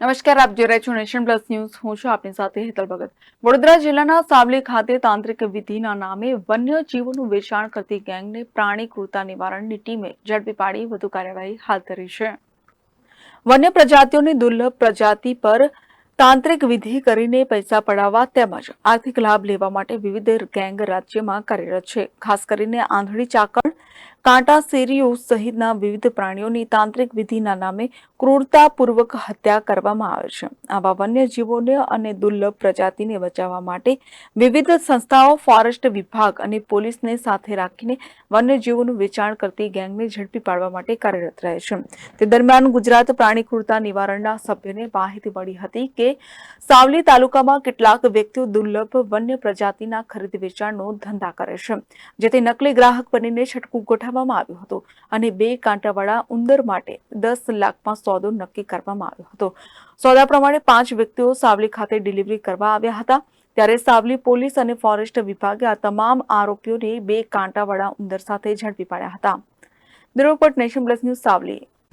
નમસ્કાર, આપ જોઈ રહ્યા છો નેશન પ્લસ ન્યૂઝ. હું છું આપની સાથે હેતલ ભગત. વડોદરા જિલ્લાના સાવલી ખાતે તાંત્રિક વિધિના નામે વન્ય જીવોનું વેચાણ કરતી ગેંગને પ્રાણી ક્રૂરતા નિવારણની ટીમે ઝડપી પાડી વધુ કાર્યવાહી હાથ ધરી છે. વન્ય પ્રજાતિઓની દુર્લભ પ્રજાતિ પર તાંત્રિક વિધિ કરીને પૈસા પડાવવા તેમજ આર્થિક લાભ લેવા માટે વિવિધ ગેંગ રાજ્યમાં કાર્યરત છે. ખાસ કરીને આંધળી ચાકળ કાંટા શેરીઓ સહિતના વિવિધ પ્રાણીઓની તાંત્રિક વિધિના નામે ક્રૂરતાપૂર્વક હત્યા કરવામાં આવે છે. આવા વન્યજીવોને અને દુર્લભ પ્રજાતિને બચાવવા માટે વિવિધ સંસ્થાઓ, ફોરેસ્ટ વિભાગ અને પોલીસને સાથે રાખીને વન્યજીવોનું વેચાણ કરતી ગેંગને ઝડપી પાડવા માટે કાર્યરત રહે છે. તે દરમિયાન ગુજરાત પ્રાણી ક્રૂરતા નિવારણના સભ્યને માહિતી મળી હતી કે સાવલી તાલુકામાં કેટલાક વ્યક્તિઓ દુર્લભ વન્ય પ્રજાતિના ખરીદ વેચાણનો ધંધા કરે છે. જેથી નકલી ગ્રાહક બનીને છટકું ગોઠવવામાં આવ્યું હતું અને બે કાંટાવાળા ઉંદર માટે દસ લાખમાં સોદો નક્કી કરવામાં આવ્યો હતો. સોદા પ્રમાણે પાંચ વ્યક્તિઓ સાવલી ખાતે ડિલિવરી કરવા આવ્યા હતા. ત્યારે સાવલી પોલીસ અને ફોરેસ્ટ વિભાગે આ તમામ આરોપીઓને બે કાંટાવાળા ઉંદર સાથે ઝડપી પાડ્યા હતા. Bureau Nation Plus News Savli.